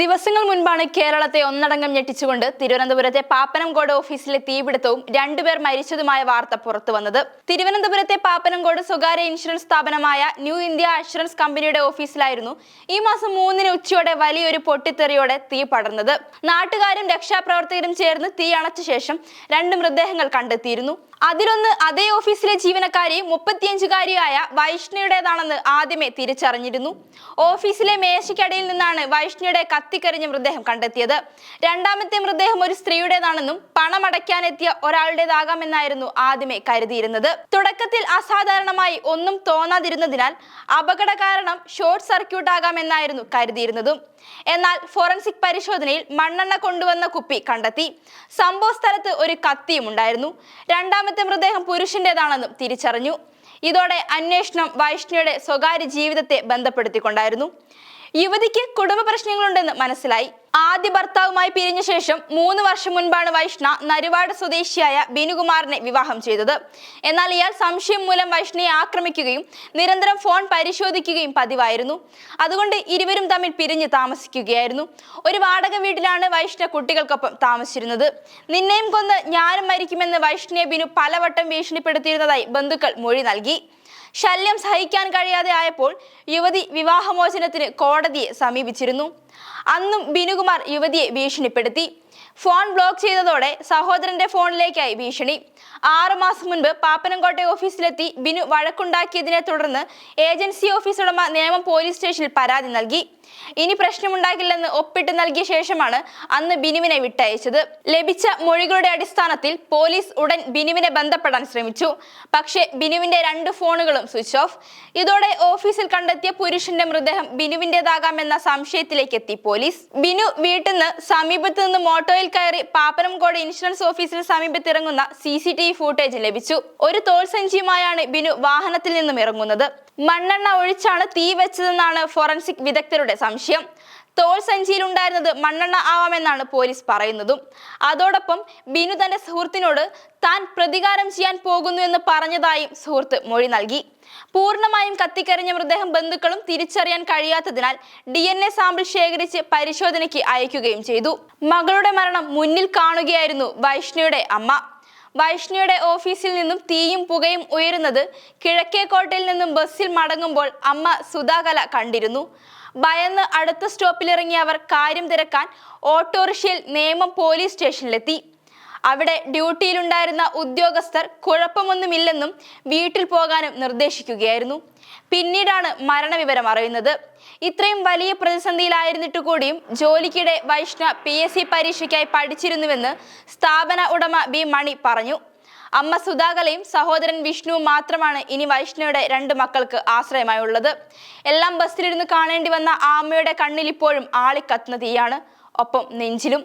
ദിവസങ്ങൾ മുൻപാണ് കേരളത്തെ ഒന്നടങ്കം ഞെട്ടിച്ചുകൊണ്ട് തിരുവനന്തപുരത്തെ പാപ്പനംകോട് ഓഫീസിലെ തീപിടുത്തവും രണ്ടുപേർ മരിച്ചതുമായ വാർത്ത പുറത്തു വന്നത്. തിരുവനന്തപുരത്തെ പാപ്പനംകോട് സ്വകാര്യ ഇൻഷുറൻസ് സ്ഥാപനമായ ന്യൂ ഇന്ത്യ അഷുറൻസ് കമ്പനിയുടെ ഓഫീസിലായിരുന്നു ഈ മാസം മൂന്നിന് ഉച്ചയോടെ വലിയൊരു പൊട്ടിത്തെറിയോടെ തീ പടർന്നത്. നാട്ടുകാരും രക്ഷാപ്രവർത്തകരും ചേർന്ന് തീ അണച്ച ശേഷം രണ്ട് മൃതദേഹങ്ങൾ കണ്ടെത്തിയിരുന്നു. അതിലൊന്ന് അതേ ഓഫീസിലെ ജീവനക്കാരി മുപ്പത്തിയഞ്ചുകാരിയായ വൈഷ്ണയുടേതാണെന്ന് ആദ്യമേ തിരിച്ചറിഞ്ഞിരുന്നു. ഓഫീസിലെ മേശയ്ക്കടിയിൽ നിന്നാണ് വൈഷ്ണയുടെ കത്തിക്കരിഞ്ഞ മൃതദേഹം കണ്ടെത്തിയത്. രണ്ടാമത്തെ മൃതദേഹം ഒരു സ്ത്രീയുടേതാണെന്നും പണമടയ്ക്കാനെത്തിയ ഒരാളുടേതാകാമെന്നായിരുന്നു ആദ്യമേ കരുതിയിരുന്നത്. തുടക്കത്തിൽ അസാധാരണമായി ഒന്നും തോന്നാതിരുന്നതിനാൽ അപകട കാരണം ഷോർട്ട് സർക്യൂട്ട് ആകാമെന്നായിരുന്നു കരുതിയിരുന്നതും. എന്നാൽ ഫോറൻസിക് പരിശോധനയിൽ മണ്ണെണ്ണ കൊണ്ടുവന്ന കുപ്പി കണ്ടെത്തി. സംഭവ സ്ഥലത്ത് ഒരു കത്തിയും ഉണ്ടായിരുന്നു രണ്ടാമത്തെ മൃതദേഹം പുരുഷന്റേതാണെന്നും തിരിച്ചറിഞ്ഞു. ഇതോടെ അന്വേഷണം വൈഷ്ണയുടെ സ്വകാര്യ ജീവിതത്തെ ബന്ധപ്പെടുത്തിക്കൊണ്ടായിരുന്നു. യുവതിക്ക് കുടുംബ പ്രശ്നങ്ങളുണ്ടെന്ന് മനസ്സിലായി. ആദ്യ ഭർത്താവുമായി പിരിഞ്ഞ ശേഷം മൂന്ന് വർഷം മുൻപാണ് വൈഷ്ണ നരുവാട് സ്വദേശിയായ ബിനുകുമാറിനെ വിവാഹം ചെയ്തത്. എന്നാൽ ഇയാൾ സംശയം മൂലം വൈഷ്ണയെ ആക്രമിക്കുകയും നിരന്തരം ഫോൺ പരിശോധിക്കുകയും പതിവായിരുന്നു. അതുകൊണ്ട് ഇരുവരും തമ്മിൽ പിരിഞ്ഞ് താമസിക്കുകയായിരുന്നു. ഒരു വാടക വീട്ടിലാണ് വൈഷ്ണ കുട്ടികൾക്കൊപ്പം താമസിച്ചിരുന്നത്. നിന്നെയും കൊന്ന് ഞാനും മരിക്കുമെന്ന് വൈഷ്ണയെ ബിനു പലവട്ടം ഭീഷണിപ്പെടുത്തിയിരുന്നതായി ബന്ധുക്കൾ മൊഴി നൽകി. ശല്യം സഹിക്കാൻ കഴിയാതെ ആയപ്പോൾ യുവതി വിവാഹമോചനത്തിന് കോടതിയെ സമീപിച്ചിരുന്നു. അന്നും ബിനുകുമാർ യുവതിയെ ഭീഷണിപ്പെടുത്തി. ഫോൺ ബ്ലോക്ക് ചെയ്തതോടെ സഹോദരന്റെ ഫോണിലേക്കായി ഭീഷണി. ആറു മാസം മുൻപ് പാപ്പനംകോട്ടെ ഓഫീസിലെത്തി ബിനു വഴക്കുണ്ടാക്കിയതിനെ തുടർന്ന് ഏജൻസി ഓഫീസ് ഉടമ നേമം പോലീസ് സ്റ്റേഷനിൽ പരാതി നൽകി. ഇനി പ്രശ്നമുണ്ടാകില്ലെന്ന് ഒപ്പിട്ട് നൽകിയ ശേഷമാണ് അന്ന് ബിനുവിനെ വിട്ടയച്ചത്. ലഭിച്ച മൊഴികളുടെ അടിസ്ഥാനത്തിൽ പോലീസ് ഉടൻ ബിനുവിനെ ബന്ധപ്പെടാൻ ശ്രമിച്ചു. പക്ഷേ ബിനുവിന്റെ രണ്ട് ഫോണുകളും സ്വിച്ച് ഓഫ്. ഇതോടെ ഓഫീസിൽ കണ്ടെത്തിയ പുരുഷന്റെ മൃതദേഹം ബിനുവിന്റേതാകാമെന്ന സംശയത്തിലേക്ക് എത്തി പോലീസ്. ബിനു വീട്ടിൽ നിന്ന് സമീപത്ത് നിന്ന് മോട്ടോയിൽ കയറി പാപ്പനംകോട് ഇൻഷുറൻസ് ഓഫീസിന് സമീപത്തിറങ്ങുന്ന C C T V footage ലഭിച്ചു. ഒരു തോൾ സഞ്ചിയുമായാണ് ബിനു വാഹനത്തിൽ നിന്നും ഇറങ്ങുന്നത്. മണ്ണെണ്ണ ഒഴിച്ചാണ് തീ വെച്ചതെന്നാണ് ഫോറൻസിക് വിദഗ്ധരുടെ സംശയം. തോൾ സഞ്ചിയിലുണ്ടായിരുന്നത് മണ്ണെണ്ണ ആവാമെന്നാണ് പോലീസ് പറയുന്നതും. അതോടൊപ്പം ബിനു തന്റെ സുഹൃത്തിനോട് താൻ പ്രതികാരം ചെയ്യാൻ പോകുന്നു എന്ന് പറഞ്ഞതായും സുഹൃത്ത് മൊഴി നൽകി. പൂർണമായും കത്തിക്കരിഞ്ഞ മൃതദേഹം ബന്ധുക്കളും തിരിച്ചറിയാൻ കഴിയാത്തതിനാൽ ഡി എൻ എ സാമ്പിൾ ശേഖരിച്ച് പരിശോധനയ്ക്ക് അയക്കുകയും ചെയ്തു. മകളുടെ മരണം മുന്നിൽ കാണുകയായിരുന്നു വൈഷ്ണയുടെ അമ്മ. വൈഷ്ണയുടെ ഓഫീസിൽ നിന്നും തീയും പുകയും ഉയരുന്നത് കിഴക്കേക്കോട്ടയിൽ നിന്നും ബസ്സിൽ മടങ്ങുമ്പോൾ അമ്മ സുധാകല കണ്ടിരുന്നു. ഭയന്ന് അടുത്ത സ്റ്റോപ്പിലിറങ്ങിയ അവർ കാര്യം തിരക്കാൻ ഓട്ടോറിക്ഷയിൽ നേമം പോലീസ് സ്റ്റേഷനിലെത്തി. അവിടെ ഡ്യൂട്ടിയിലുണ്ടായിരുന്ന ഉദ്യോഗസ്ഥർ കുഴപ്പമൊന്നുമില്ലെന്നും വീട്ടിൽ പോകാനും നിർദ്ദേശിക്കുകയായിരുന്നു. പിന്നീടാണ് മരണവിവരം അറിയുന്നത്. ഇത്രയും വലിയ പ്രതിസന്ധിയിലായിരുന്നിട്ട് കൂടിയും ജോലിക്കിടെ വൈഷ്ണ പി എസ് സി പരീക്ഷയ്ക്കായി പഠിച്ചിരുന്നുവെന്ന് സ്ഥാപന ഉടമ ബി മണി പറഞ്ഞു. അമ്മ സുധാകലയും സഹോദരൻ വിഷ്ണുവും മാത്രമാണ് ഇനി വൈഷ്ണവയുടെ രണ്ട് മക്കൾക്ക് ആശ്രയമായി ഉള്ളത് എല്ലാം ബസ്സിലിരുന്ന് കാണേണ്ടി വന്ന ആ അമ്മയുടെ കണ്ണിൽ ഇപ്പോഴും ആളിക്കത്തുന്ന തീയാണ്. ഒപ്പം നെഞ്ചിലും.